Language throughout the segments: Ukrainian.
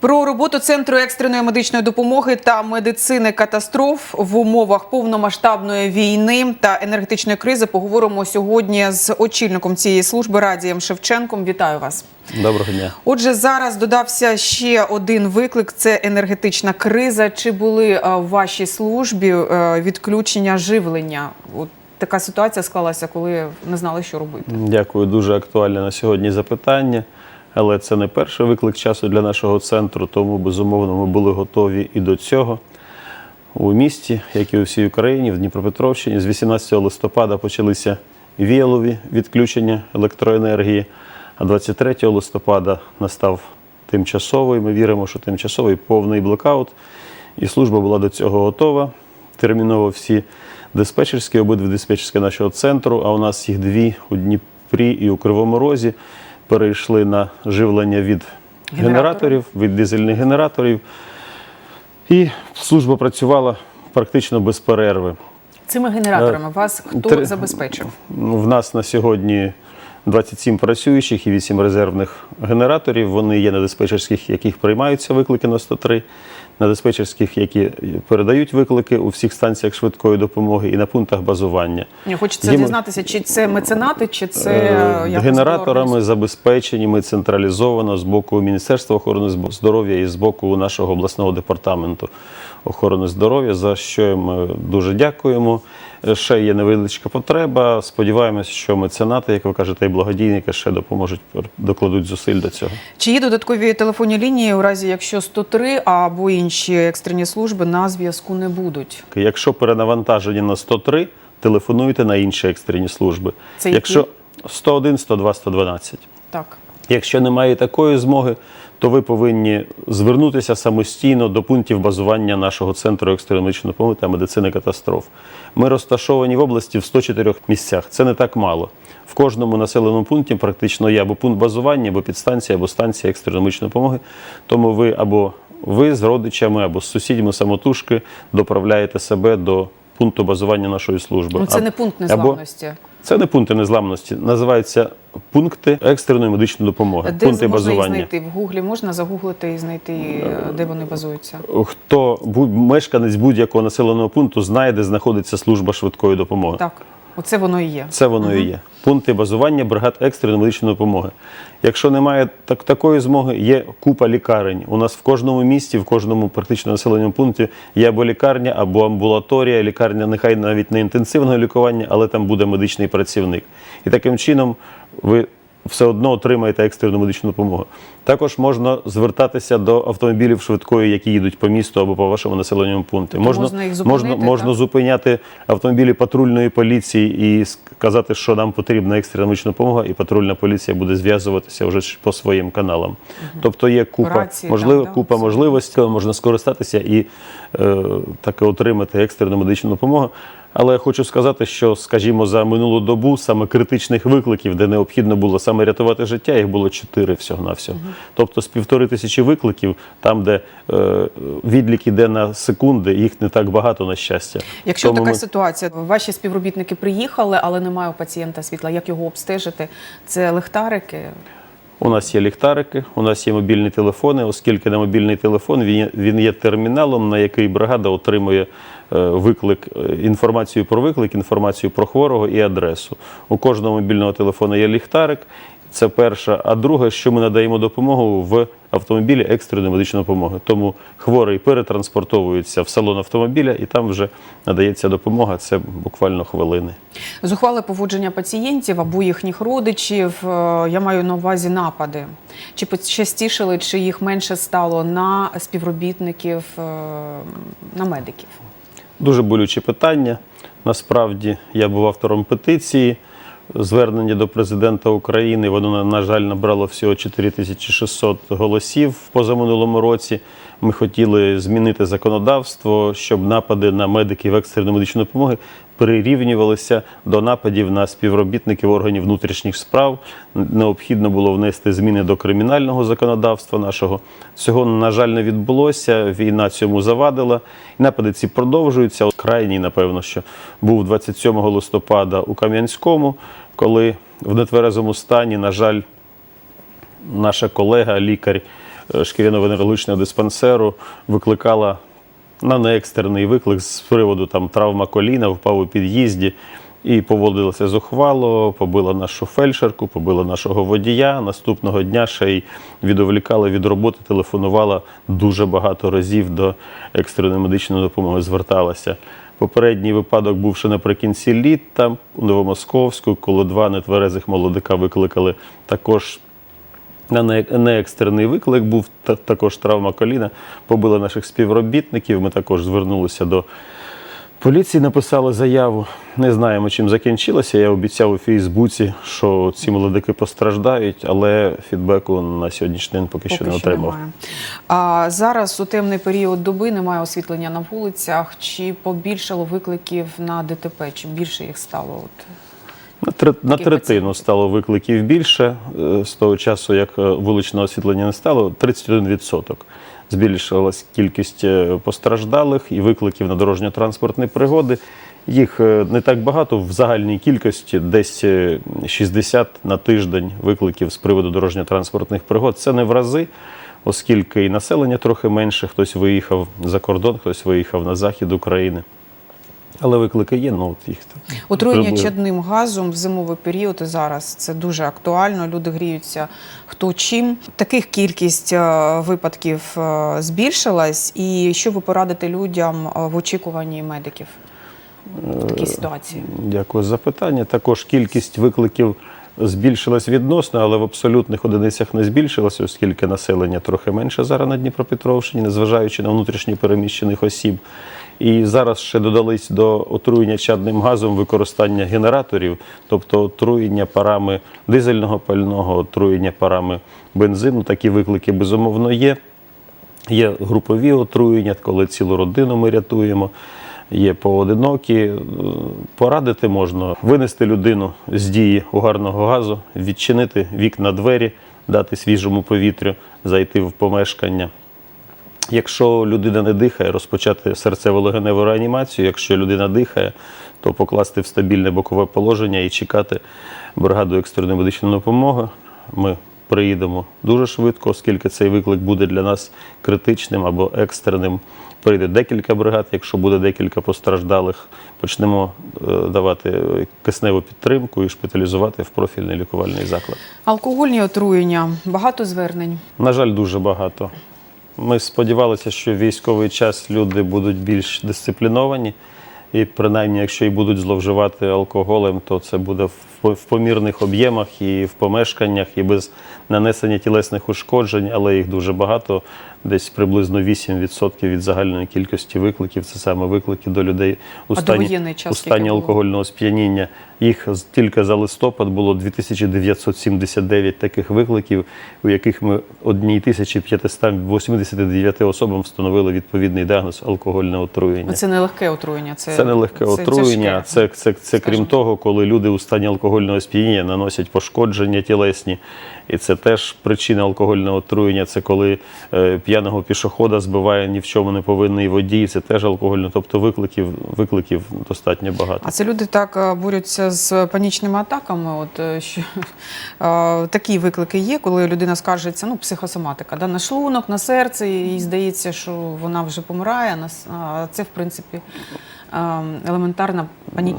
Про роботу центру екстреної медичної допомоги та медицини катастроф в умовах повномасштабної війни та енергетичної кризи поговоримо сьогодні з очільником цієї служби Радієм Шевченком. Вітаю вас. Доброго дня. Отже, зараз додався ще один виклик: це енергетична криза. Чи були е, в вашій службі е, відключення живлення? От така ситуація склалася, коли не знали, що робити. Дякую, дуже актуальне на сьогодні запитання. Але це не перший виклик часу для нашого центру, тому безумовно ми були готові і до цього. У місті, як і у всій Україні, в Дніпропетровщині, з 18 листопада почалися віялові відключення електроенергії, а 23 листопада настав тимчасовий. Ми віримо, що тимчасовий повний блокаут, і служба була до цього готова. Терміново всі диспетчерські, обидві диспетчерські нашого центру, а у нас їх дві у Дніпрі і у Кривому Розі, перейшли на живлення від генераторів, від дизельних генераторів. І служба працювала практично без перерви. Цими генераторами вас хто Три- забезпечив? В нас на сьогодні 27 працюючих і 8 резервних генераторів. Вони є на диспетчерських, яких приймаються виклики на 103, на диспетчерських, які передають виклики у всіх станціях швидкої допомоги і на пунктах базування. Ні, Хочеться ми- дізнатися, чи це меценати, чи це Е, Генераторами забезпечені ми централізовано з боку Міністерства охорони здоров'я і з боку нашого обласного департаменту охорони здоров'я, за що ми дуже дякуємо. Ще є невеличка потреба. Сподіваємося, що меценати, як ви кажете, і благодійники ще допоможуть докладуть зусиль до цього. Чи є додаткові телефонні лінії у разі, якщо 103 або інші екстрені служби на зв'язку не будуть? Якщо перенавантажені на 103, телефонуйте на інші екстрені служби. Це які? Якщо 101, 102, 112. Так. Якщо немає такої змоги, то ви повинні звернутися самостійно до пунктів базування нашого центру екстреної медичної допомоги та медицини катастроф. Ми розташовані в області в 104 місцях. Це не так мало. В кожному населеному пункті практично є або пункт базування, або підстанція, або станція екстреної медичної допомоги. Тому ви або ви з родичами, або з сусідями самотужки доправляєте себе до пункту базування нашої служби. Ну, це не пункт або- незламності. Це не пункти незламності, називаються пункти екстреної медичної допомоги. Де пункти можна їх базування. знайти? В Гуглі можна загуглити і знайти, е, де вони базуються? Хто мешканець будь-якого населеного пункту знає, де знаходиться служба швидкої допомоги. Так, оце воно і є. Це воно і є. Пункти базування бригад екстреної медичної допомоги. Якщо немає так, такої змоги, є купа лікарень. У нас в кожному місті, в кожному практично населеному пункті є або лікарня, або амбулаторія. Лікарня нехай навіть не інтенсивного лікування, але там буде медичний працівник. І таким чином ви все одно отримаєте екстрену медичну допомогу. Також можна звертатися до автомобілів швидкої, які їдуть по місту або по вашому населеному пункті. Тобто можна їх зупинити, можна так? зупиняти автомобілі патрульної поліції і сказати, що нам потрібна екстрена медична допомога, і патрульна поліція буде зв'язуватися вже по своїм каналам. Тобто є купа, Рації, можливо, там, купа можливостей, можна скористатися і е, таки отримати екстрену медичну допомогу. Але я хочу сказати, що, скажімо, за минулу добу саме критичних викликів, де необхідно було саме рятувати життя, їх було чотири всього-навсього. Тобто з півтори тисячі викликів, там, де е, відлік іде на секунди, їх не так багато, на щастя. Якщо Тому така ми- ситуація, ваші співробітники приїхали, але немає у пацієнта світла, як його обстежити? Це лихтарики? У нас є ліхтарики, у нас є мобільні телефони, оскільки на мобільний телефон він є, він є терміналом, на який бригада отримує виклик, е, інформацію про виклик, інформацію про хворого і адресу. У кожного мобільного телефону є ліхтарик. Це перше. А друге, що ми надаємо допомогу в автомобілі екстреної медичної допомоги. Тому хворий перетранспортовується в салон автомобіля і там вже надається допомога. Це буквально хвилини. Зухвале поводження пацієнтів або їхніх родичів, е, я маю на увазі напади. Чи почастішили, чи їх менше стало на співробітників, е, на медиків? Дуже болюче питання. Насправді я був автором петиції. Звернення до президента України. Воно, на- жаль, набрало всього 4600 голосів в позаминулому році. Ми хотіли змінити законодавство, щоб напади на медиків екстреної медичної допомоги прирівнювалися до нападів на співробітників органів внутрішніх справ. Необхідно було внести зміни до кримінального законодавства нашого. Цього, на жаль, не відбулося. Війна цьому завадила. І напади ці продовжуються. Крайній, напевно, що був 27 листопада у Кам'янському, коли в нетверезому стані, на жаль, наша колега, лікар шкіряно-венерологічного диспансеру викликала на неекстрений виклик з приводу там травма коліна, впав у під'їзді і поводилася зухвало, побила нашу фельдшерку, побила нашого водія. Наступного дня ще й відволікала від роботи, телефонувала дуже багато разів до екстреної медичної допомоги, зверталася. Попередній випадок був ще наприкінці літа у Новомосковську, коли два нетверезих молодика викликали також на не- неекстрений виклик був та- також травма коліна. Побили наших співробітників. Ми також звернулися до поліції, написали заяву. Не знаємо, чим закінчилося. Я обіцяв у Фейсбуці, що ці молодики постраждають, але фідбеку на сьогоднішній день поки, що не отримав. немає. А зараз у темний період доби немає освітлення на вулицях. Чи побільшало викликів на ДТП? Чи більше їх стало? От На, тре- на третину стало викликів більше е, з того часу, як е, вуличного освітлення не стало, 31%. Збільшилась кількість е, постраждалих і викликів на дорожньо-транспортні пригоди. Їх не так багато в загальній кількості, десь е, 60 на тиждень викликів з приводу дорожньо-транспортних пригод. Це не в рази, оскільки і населення трохи менше, хтось виїхав за кордон, хтось виїхав на захід України. Але виклики є, ну от їх там Отруєння чадним газом в зимовий період і зараз це дуже актуально. Люди гріються хто чим. Таких кількість е, випадків е, збільшилась. І що ви порадите людям е, в очікуванні медиків в такій ситуації? Дякую за питання. Також кількість викликів збільшилась відносно, але в абсолютних одиницях не збільшилася, оскільки населення трохи менше зараз на Дніпропетровщині, незважаючи на внутрішньо переміщених осіб. І зараз ще додались до отруєння чадним газом використання генераторів, тобто отруєння парами дизельного пального, отруєння парами бензину. Такі виклики безумовно є. Є групові отруєння, коли цілу родину ми рятуємо. Є поодинокі. Е, Порадити можна винести людину з дії угарного газу, відчинити вікна двері, дати свіжому повітрю, зайти в помешкання. Якщо людина не дихає, розпочати серцево-легеневу реанімацію. Якщо людина дихає, то покласти в стабільне бокове положення і чекати бригаду екстреної медичної допомоги. Ми приїдемо дуже швидко, оскільки цей виклик буде для нас критичним або екстреним. Прийде декілька бригад. Якщо буде декілька постраждалих, почнемо е, давати кисневу підтримку і шпиталізувати в профільний лікувальний заклад. Алкогольні отруєння, багато звернень. На жаль, дуже багато. Ми сподівалися, що в військовий час люди будуть більш дисципліновані, і принаймні, якщо і будуть зловживати алкоголем, то це буде в помірних об'ємах і в помешканнях, і без нанесення тілесних ушкоджень, але їх дуже багато. Десь приблизно 8% від загальної кількості викликів. Це саме виклики до людей у стані, час у стані алкогольного сп'яніння. Їх тільки за листопад було 2979 таких викликів, у яких ми 1589 особам встановили відповідний діагноз алкогольне отруєння. Це не легке отруєння. Це, Це не легке отруєння. тяжке. Це, це, це крім того, коли люди у стані алкогольного сп'яніння наносять пошкодження тілесні. І це теж причина алкогольного отруєння. Це коли е, п'яного пішохода збиває ні в чому не повинний водій. Це теж алкогольне. Тобто викликів, викликів достатньо багато. А це люди так е, борються з панічними атаками. От е, що такі виклики є, коли людина скаржиться, ну, психосоматика, да, на шлунок, на серце, і здається, що вона вже помирає. А це, в принципі, е, елементарна пані...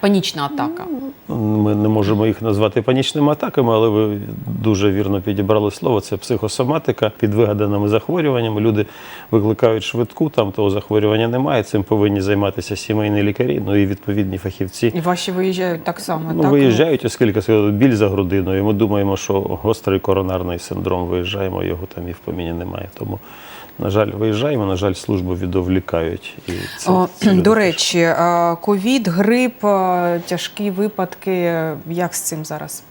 панічна атака. Ми не можемо їх назвати панічними атаками, але ви дуже вірно підібрали слово. Це психосоматика під вигаданими захворюваннями. Люди викликають швидку, там того захворювання немає. Цим повинні займатися сімейні лікарі, ну і відповідні фахівці. І ваші виїжджають так само. Ну, так? виїжджають, оскільки це біль за грудиною. Ми думаємо, що гострий коронарний синдром виїжджаємо, його там і в поміні немає. Тому, на жаль, виїжджаємо, на жаль, службу відволікають. І це, О, це До речі, е, ковід, грип, е, тяжкі випадки. Як з цим зараз?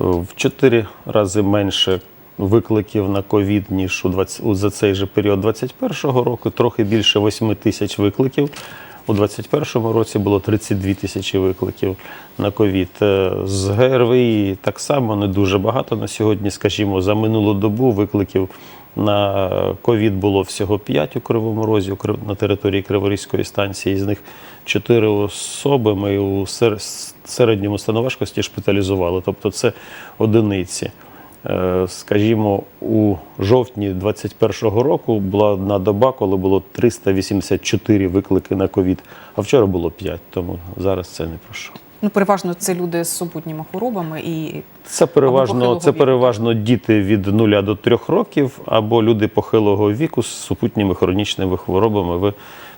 в чотири рази менше викликів на ковід, ніж у 20, за цей же період 2021 року, трохи більше 8 тисяч викликів. У 2021 році було 32 тисячі викликів на ковід. Е, З ГРВІ так само не дуже багато на сьогодні. Скажімо, за минулу добу викликів на ковід було всього 5 у Кривому Розі на території Криворізької станції. З них 4 особи ми у сер- середньому стану важкості шпиталізували. Тобто це одиниці. Е, Скажімо, у жовтні 2021 року була одна доба, коли було 384 виклики на ковід, а вчора було 5, тому зараз це не про що. Ну, переважно це люди з супутніми хворобами і Це переважно, це віку. переважно діти від 0 до 3 років або люди похилого віку з супутніми хронічними хворобами. Ви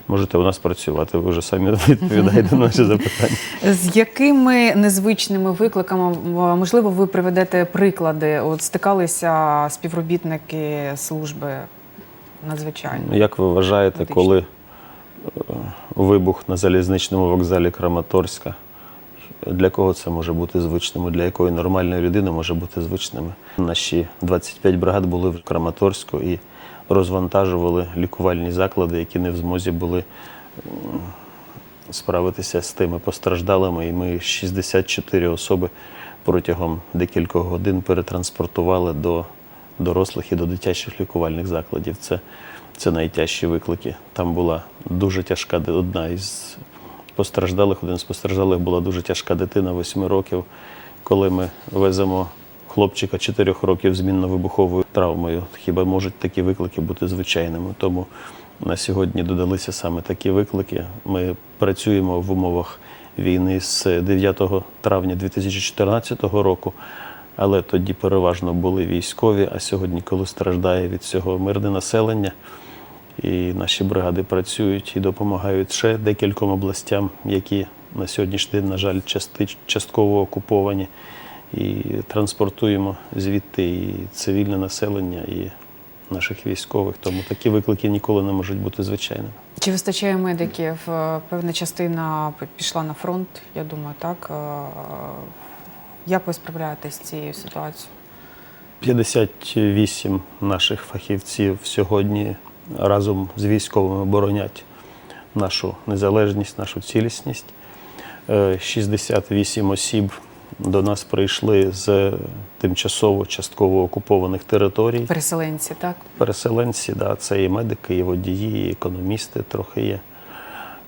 можете у нас працювати. Ви вже самі відповідаєте на наші запитання. з якими незвичними викликами можливо ви приведете приклади? От стикалися співробітники служби надзвичайно. Як ви вважаєте, Медично. коли е, вибух на залізничному вокзалі Краматорська? Для кого це може бути звичним? Для якої нормальної людини може бути звичними? Наші 25 бригад були в Краматорську і розвантажували лікувальні заклади, які не в змозі були справитися з тими постраждалими. І ми 64 особи протягом декількох годин перетранспортували до дорослих і до дитячих лікувальних закладів. Це, це найтяжчі виклики. Там була дуже тяжка одна із постраждалих, один з постраждалих була дуже тяжка дитина 8 років. Коли ми веземо хлопчика 4 років з мінно-вибуховою травмою, хіба можуть такі виклики бути звичайними? Тому на сьогодні додалися саме такі виклики. Ми працюємо в умовах війни з 9 травня 2014 року, але тоді переважно були військові. А сьогодні, коли страждає від цього мирне населення, і наші бригади працюють і допомагають ще декільком областям, які на сьогоднішній день, на жаль, части, частково окуповані. І транспортуємо звідти і цивільне населення, і наших військових. Тому такі виклики ніколи не можуть бути звичайними. Чи вистачає медиків? Е, Певна частина пішла на фронт, я думаю, так. Е, Як ви справляєтесь з цією ситуацією? 58 наших фахівців сьогодні разом з військовими боронять нашу незалежність, нашу цілісність. Е, 68 осіб до нас прийшли з тимчасово частково окупованих територій. Переселенці, так? Переселенці, да, це і медики, і водії, і економісти трохи є.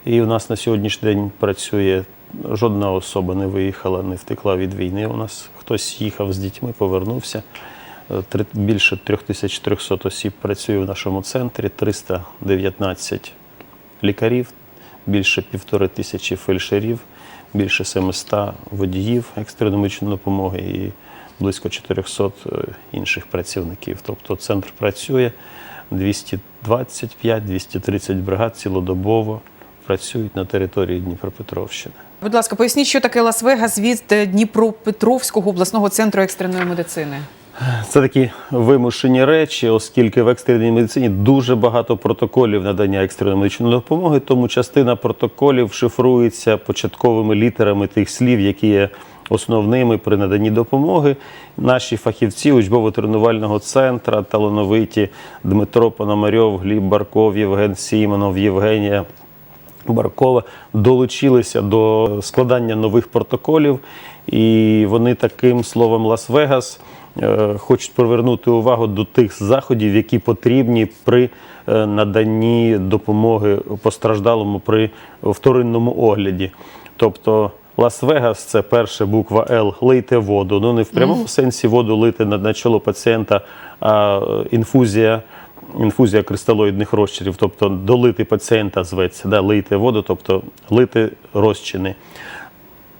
І у нас на сьогоднішній день працює жодна особа не виїхала, не втекла від війни. У нас хтось їхав з дітьми, повернувся. Більше 3300 осіб працює в нашому центрі, 319 лікарів, більше півтори тисячі фельдшерів, більше 700 водіїв екстреної медичної допомоги і близько 400 е, інших працівників. Тобто центр працює 225-230 бригад цілодобово працюють на території Дніпропетровщини. Будь ласка, поясніть, що таке Лас-Вегас від е, Дніпропетровського обласного центру екстреної медицини. Це такі вимушені речі, оскільки в екстреній медицині дуже багато протоколів надання екстреної медичної допомоги, тому частина протоколів шифрується початковими літерами тих слів, які є основними при наданні допомоги. Наші фахівці учбово-тренувального центру, талановиті Дмитро Пономарьов, Гліб Барков, Євген Сімонов, Євгенія Баркова долучилися до складання нових протоколів, і вони таким словом Лас-Вегас хочуть привернути увагу до тих заходів, які потрібні при е, наданні допомоги постраждалому при вторинному огляді. Тобто Лас-Вегас це перша буква Л лийте воду. Ну не в прямому сенсі воду лити на, на чоло пацієнта, а е, інфузія інфузія кристалоїдних розчинів, тобто долити пацієнта зветься, да, лийте воду, тобто лити розчини.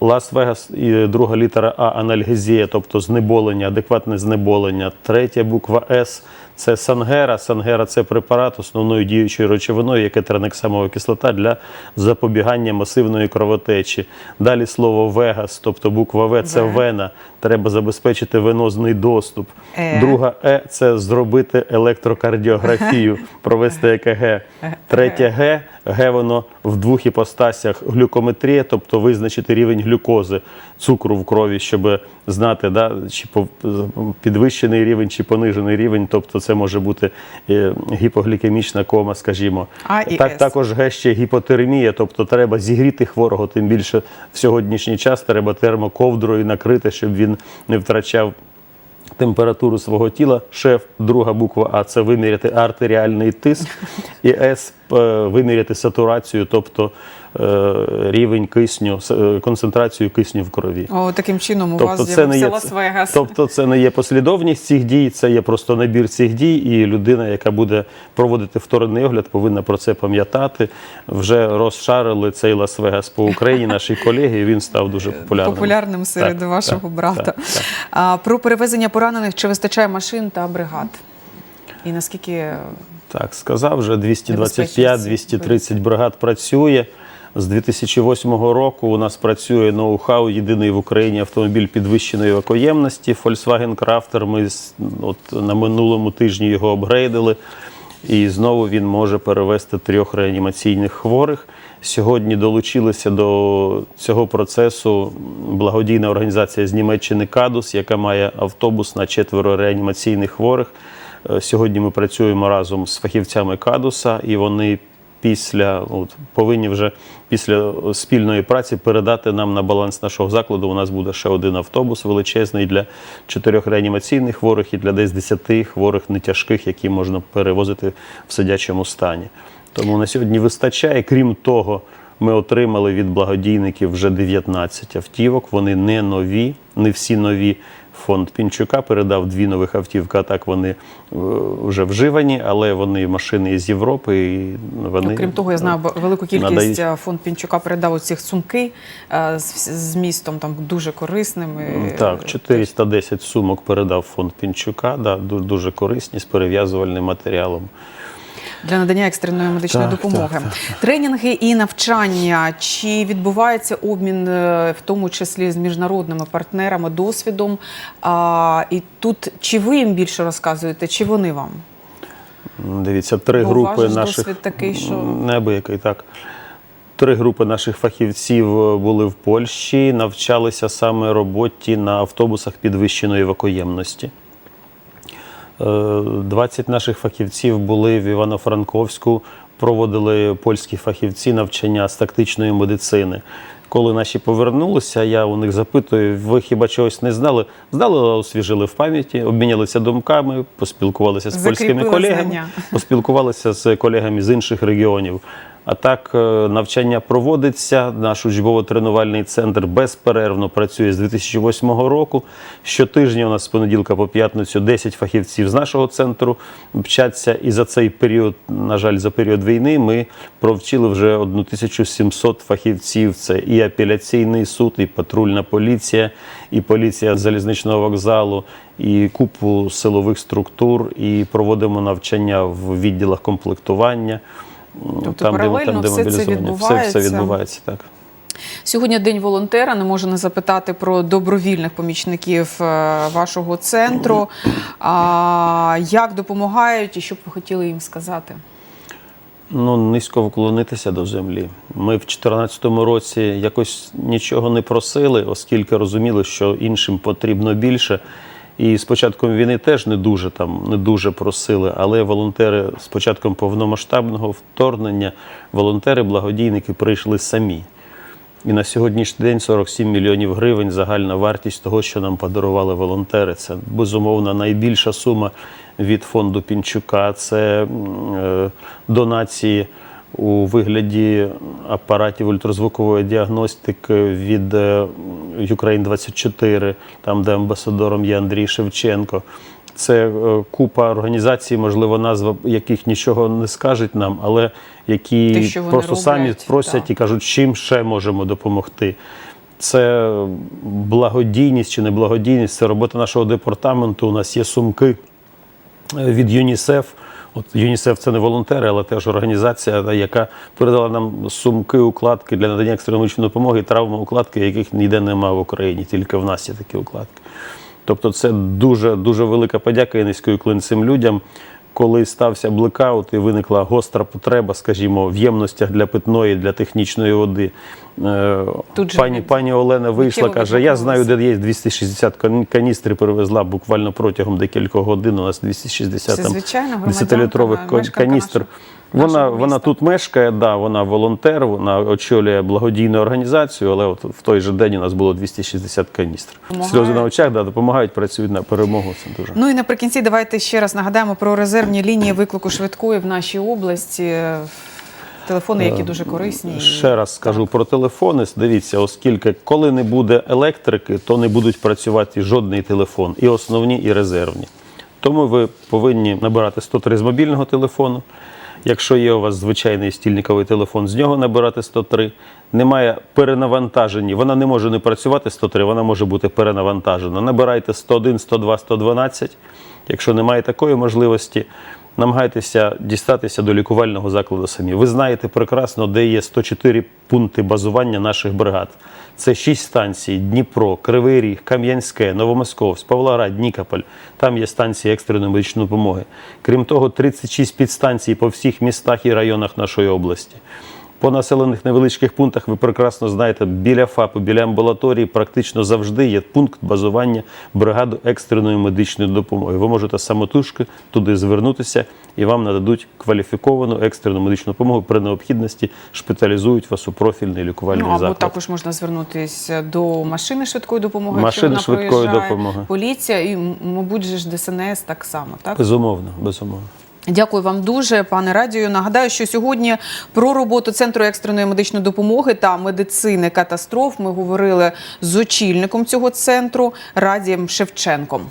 Лас-Вегас і друга літера А анальгезія, тобто знеболення, адекватне знеболення. Третя буква С це сангера. Сангера це препарат основною діючою речовиною, яке транексамова кислота для запобігання масивної кровотечі. Далі слово вегас, тобто буква В це В. вена. Треба забезпечити венозний доступ. Е. Друга Е це зробити електрокардіографію, провести ЕКГ. Третє Г Г воно в двох іпостасях глюкометрія, тобто визначити рівень глюкози, цукру в крові, щоб знати, да, чи підвищений рівень, чи понижений рівень, тобто це може бути е, гіпоглікемічна кома, скажімо. А і так, С. також Г ще гіпотермія, тобто треба зігріти хворого, тим більше в сьогоднішній час треба термоковдрою накрити, щоб він не втрачав температуру свого тіла. Шеф, друга буква А це виміряти артеріальний тиск, і С е, виміряти сатурацію, тобто рівень кисню, е, концентрацію кисню в крові. О, таким чином у вас Тобто не з'явився Лас-Вегас. тобто це не є послідовність цих дій, це є просто набір цих дій, і людина, яка буде проводити вторинний огляд, повинна про це пам'ятати. Вже розшарили цей Лас-Вегас по Україні, наші колеги, і він став дуже популярним. популярним серед Так, вашого так, брата. так, так. А, про перевезення поранених чи вистачає машин та бригад? І наскільки Так, сказав вже Небезпечність 225-230 бригад працює. З 2008 року у нас працює ноу-хау, єдиний в Україні автомобіль підвищеної евакоємності Volkswagen Crafter. Ми от, на минулому тижні його обгрейдили. І знову він може перевезти трьох реанімаційних хворих. Сьогодні долучилися до цього процесу благодійна організація з Німеччини Кадус, яка має автобус на четверо реанімаційних хворих. Е, Сьогодні ми працюємо разом з фахівцями Кадуса, і вони після от, повинні вже після спільної праці передати нам на баланс нашого закладу. У нас буде ще один автобус величезний для чотирьох реанімаційних хворих і для десь 10 хворих нетяжких, які можна перевозити в сидячому стані. Тому на сьогодні вистачає. Крім того, ми отримали від благодійників вже 19 автівок. Вони не нові, не всі нові. Фонд Пінчука передав дві нових автівки, а так вони е, вже вживані, але вони машини із Європи. І вони, Окрім того, я знаю велику кількість надають. е, фонд Пінчука передав оці сумки е, з, з містом там дуже корисними. Так, 410 сумок передав фонд Пінчука, да, дуже корисні з перев'язувальним матеріалом. Для надання екстреної медичної Так, допомоги. так, Тренінги і навчання. Чи відбувається обмін, е, в тому числі з міжнародними партнерами, досвідом? А, і тут чи ви їм більше розказуєте, чи вони вам? Дивіться, три Бо групи наших такий, що- неабиякий, так. Три групи наших фахівців е, були в Польщі, навчалися саме роботі на автобусах підвищеної евакоємності. Е, 20 наших фахівців були в Івано-Франковську, проводили польські фахівці навчання з тактичної медицини. Коли наші повернулися, я у них запитую, ви хіба чогось не знали? Знали, але освіжили в пам'яті, обмінялися думками, поспілкувалися з польськими колегами, знання. поспілкувалися з колегами з інших регіонів. А так, е, навчання проводиться. Наш учбово-тренувальний центр безперервно працює з 2008 року. Щотижня у нас з понеділка по п'ятницю 10 фахівців з нашого центру вчаться. І за цей період, на жаль, за період війни ми провчили вже 1700 фахівців. Це і апеляційний суд, і патрульна поліція, і поліція залізничного вокзалу, і купу силових структур. І проводимо навчання в відділах комплектування. Тобто паралельно все це мобілізовані. Все, відбувається. все відбувається так. Сьогодні день волонтера. Не можу не запитати про добровільних помічників е, вашого центру. А, як допомагають і що б ви хотіли їм сказати? Ну, низько вклонитися до землі. Ми в 2014 році якось нічого не просили, оскільки розуміли, що іншим потрібно більше. І з початком війни теж не дуже там не дуже просили. Але волонтери з початком повномасштабного вторгнення, волонтери, благодійники прийшли самі. І на сьогоднішній день 47 мільйонів гривень загальна вартість того, що нам подарували волонтери. Це безумовно найбільша сума від фонду Пінчука. Це е, донації у вигляді апаратів ультразвукової діагностики від е, Ukraine 24 там де амбасадором є Андрій Шевченко. Це е, купа організацій, можливо, назва яких нічого не скажуть нам, але які Те, просто самі просять так. і кажуть, чим ще можемо допомогти. Це благодійність чи не благодійність, це робота нашого департаменту. У нас є сумки е, від ЮНІСЕФ. От ЮНІСЕФ це не волонтери, але теж організація, яка передала нам сумки, укладки для надання екстреної допомоги, травми укладки, яких ніде немає в Україні, тільки в нас є такі укладки. Тобто, це дуже дуже велика подяка і низький клин цим людям. Коли стався блекаут і виникла гостра потреба, скажімо, в ємностях для питної, для технічної води. е, Тут Пані, пані Олена вийшла, каже: Я знаю, де є 260 кан- каністри, привезла буквально протягом декількох годин. У нас 260 Це там звичайна громадянка, 10-літрових ка- мешканка каністр. Вона, вона тут мешкає, да, вона волонтер, вона очолює благодійну організацію, але от в той же день у нас було 260 каністр. Сльози на очах, да, допомагають, працюють на перемогу. Це дуже. Ну і наприкінці давайте ще раз нагадаємо про резервні лінії виклику швидкої в нашій області. телефони, які дуже корисні. Е, Ще раз скажу про телефони. Дивіться, оскільки коли не буде електрики, то не будуть працювати жодний телефон, і основні, і резервні. Тому ви повинні набирати 103 з мобільного телефону. Якщо є у вас звичайний стільниковий телефон, з нього набирати 103. Немає перенавантажені, вона не може не працювати 103, вона може бути перенавантажена. Набирайте 101, 102, 112. Якщо немає такої можливості, намагайтеся дістатися до лікувального закладу самі. Ви знаєте прекрасно, де є 104 пункти базування наших бригад. Це 6 станцій: Дніпро, Кривий Ріг, Кам'янське, Новомосковськ, Павлоград, Нікополь. Там є станції екстреної медичної допомоги. Крім того, 36 підстанцій по всіх містах і районах нашої області. По населених невеличких пунктах ви прекрасно знаєте, біля ФАПу, біля амбулаторії практично завжди є пункт базування бригади екстреної медичної допомоги. Ви можете самотужки туди звернутися і вам нададуть кваліфіковану екстрену медичну допомогу. При необхідності шпиталізують вас у профільний лікувальний Ну, або заклад. також можна звернутися до машини швидкої допомоги. Машини швидкої допомоги. Поліція і, мабуть, же ж ДСНС так само, так? Безумовно, безумовно. Дякую вам дуже, пане радію. Нагадаю, що сьогодні про роботу центру екстреної медичної допомоги та медицини катастроф ми говорили з очільником цього центру Радієм Шевченком.